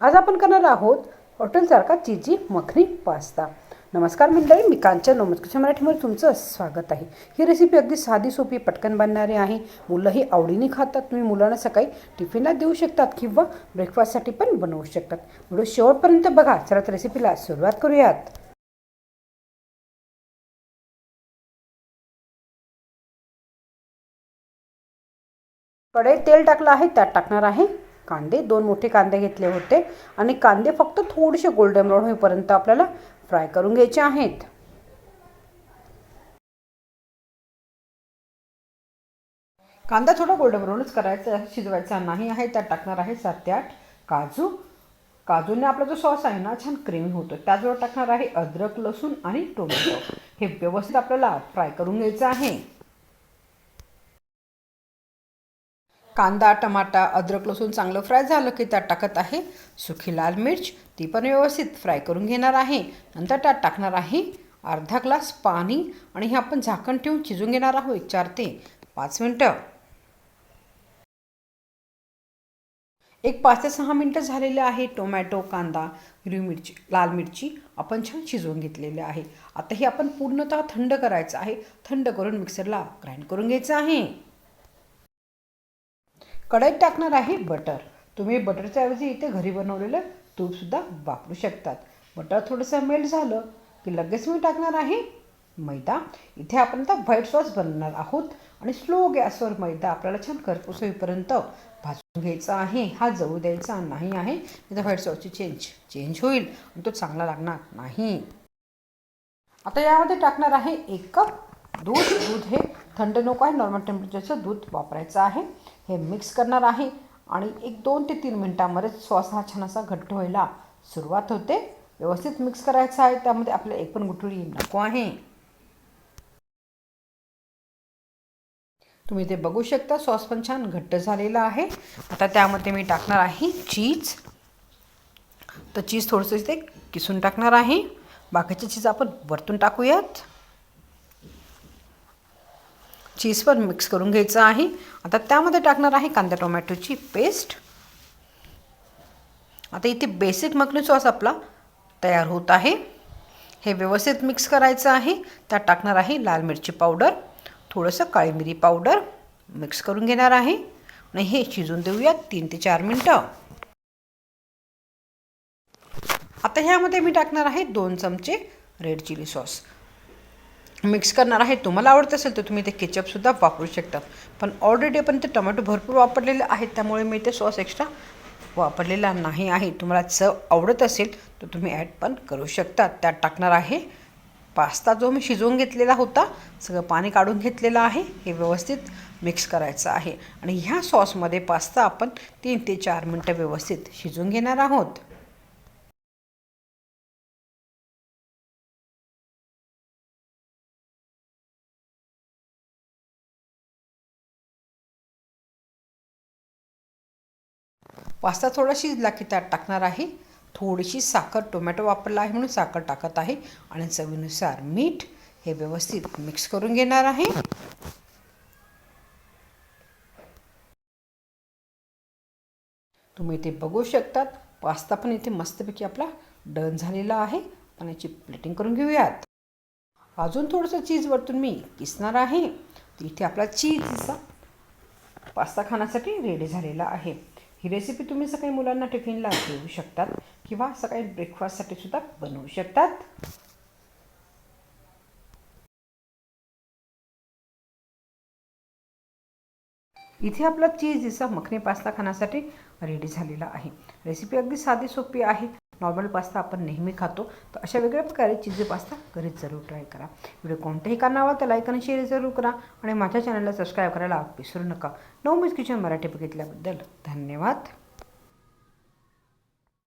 आज आपण करणार आहोत हॉटेलसारखा चिजी मखनी पास्ता. नमस्कार मंडळी मी कांचन नमस्कार. मराठीमध्ये तुमचं स्वागत आहे. ही रेसिपी अगदी साधी सोपी पटकन बनणारी आहे. मुलंही आवडीने खातात. तुम्ही मुलांना सकाळी टिफिनला देऊ शकतात किंवा ब्रेकफास्टसाठी पण बनवू शकतात. व्हिडिओ शेवटपर्यंत बघा. चला तर रेसिपीला सुरुवात करूयात. कढईत तेल टाकलं आहे. त्यात टाकणार आहे कांदे दोन मोठे कांदे घेतले होते. आणि कांदे फक्त थोडेसे गोल्डन ब्राऊन होईपर्यंत आपल्याला फ्राय करून घ्यायचे आहेत. कांदा थोडा गोल्डन ब्राऊनच करायचा शिजवायचा नाही आहे. त्यात टाकणार आहे सात ते आठ काजू. काजूने आपला जो सॉस आहे ना छान क्रीमी होतो त्याचबरोबर टाकणार आहे अद्रक लसूण आणि टोमॅटो. हे व्यवस्थित आपल्याला फ्राय करून घ्यायचं आहे. कांदा टमाटा अद्रक लसूण चांगलं फ्राय झालं की त्यात टाकत आहे सुखी लाल मिर्च. ती पण व्यवस्थित फ्राय करून घेणार आहे. नंतर त्यात टाकणार आहे अर्धा ग्लास पाणी आणि हे आपण झाकण ठेवून शिजून घेणार आहोत. एक चार ते पाच मिनटं. एक पाच ते सहा मिनटं झालेले आहे टोमॅटो कांदा हिरवी मिरची लाल मिरची आपण छान शिजवून घेतलेले आहे. आता हे आपण पूर्णतः थंड करायचं आहे. थंड करून मिक्सरला ग्राइंड करून घ्यायचं आहे. कढईत टाकणार आहे बटर. तुम्ही बटरच्या ऐवजी इथे घरी बनवलेलं तूपसुद्धा वापरू शकतात. बटर थोडंसं मेल्ट झालं की लगेच मी टाकणार आहे मैदा. इथे आपण आता व्हाईट सॉस बनवणार आहोत आणि स्लो गॅसवर मैदा आपल्याला छान करपूस होईपर्यंत भाजून घ्यायचा आहे. हा जवळ द्यायचा नाही आहे. इथं व्हाईट सॉसची चेंज चेंज होईल आणि तो चांगला लागणार नाही. आता यामध्ये टाकणार आहे एक कप दूध. दूध हे थंड नको आहे नॉर्मल टेम्परेचरचं दूध वापरायचं आहे. हे मिक्स करणार आहे आणि एक दोन ते तीन मिनटामध्ये सॉस हा छान असा घट्ट व्हायला सुरुवात होते. व्यवस्थित मिक्स करायचं आहे त्यामध्ये आपल्याला एक पण गुठळी नको आहे. तुम्ही ते बघू शकता सॉस पण छान घट्ट झालेला आहे. आता त्यामध्ये मी टाकणार आहे चीज तर चीज थोडंसं इथे किसून टाकणार आहे. बाकीचे चीज आपण वरतून टाकूयात. चीज पण मिक्स करून घ्यायचं आहे. आता त्यामध्ये टाकणार आहे कांदा टोमॅटोची पेस्ट आता इथे बेसिक मखनी सॉस आपला तयार होत आहे. हे व्यवस्थित मिक्स करायचं आहे. त्यात टाकणार आहे लाल मिरची पावडर थोडंसं काळी मिरी पावडर मिक्स करून घेणार आहे. आणि हे शिजून देऊयात तीन ते चार मिनटं. आता ह्यामध्ये मी टाकणार आहे दोन चमचे रेड चिली सॉस मिक्स करणार आहे. तुम्हाला आवडत असेल तर तुम्ही ते केचपसुद्धा वापरू शकता. पण ऑलरेडी आपण ते टोमॅटो भरपूर वापरलेले आहेत. त्यामुळे मी ते सॉस एक्स्ट्रा वापरलेला नाही आहे. तुम्हाला चव आवडत असेल तर तुम्ही ॲड पण करू शकता. त्यात टाकणार आहे पास्ता जो मी शिजवून घेतलेला होता. सगळं पाणी काढून घेतलेलं आहे. हे व्यवस्थित मिक्स करायचं आहे. आणि ह्या सॉसमध्ये पास्ता आपण तीन ते चार मिनटं व्यवस्थित शिजवून घेणार आहोत. पास्ता थोडा शिजला की त्यात टाकणार आहे. थोडीशी साखर टोमॅटो वापरला आहे म्हणून साखर टाकत आहे. आणि चवीनुसार मीठ हे व्यवस्थित मिक्स करून घेणार आहे. तुम्ही इथे बघू शकतात पास्ता पण इथे मस्तपैकी आपला डन झालेला आहे. पण याची प्लेटिंग करून घेऊयात. अजून थोडंसं चीज वरतून मी किसणार आहे. इथे आपला चीजचा पास्ता खाण्यासाठी रेडी झालेला आहे. ही रेसिपी तुम्ही सकाळी मुलांना टिफिनला देऊ शकतात किंवा सकाळी ब्रेकफास्टसाठी सुद्धा बनवू शकतात. इथे आपला चीज दिसा मखनी पास्ता खाण्यासाठी रेडी झालेला आहे. रेसिपी अगदी साधी सोपी आहे. नॉर्मल पास्ता आपण नेहमी खातो तर अशा वेगळ्या प्रकारे चिझी पास्ता घरीच जरूर ट्राय करा. व्हिडिओ कोणत्याही कारणावर तर लाईक आणि शेअर जरूर करा आणि माझ्या चॅनलला सबस्क्राईब करायला विसरू नका. नो मिस किचन मराठी बघितल्याबद्दल धन्यवाद.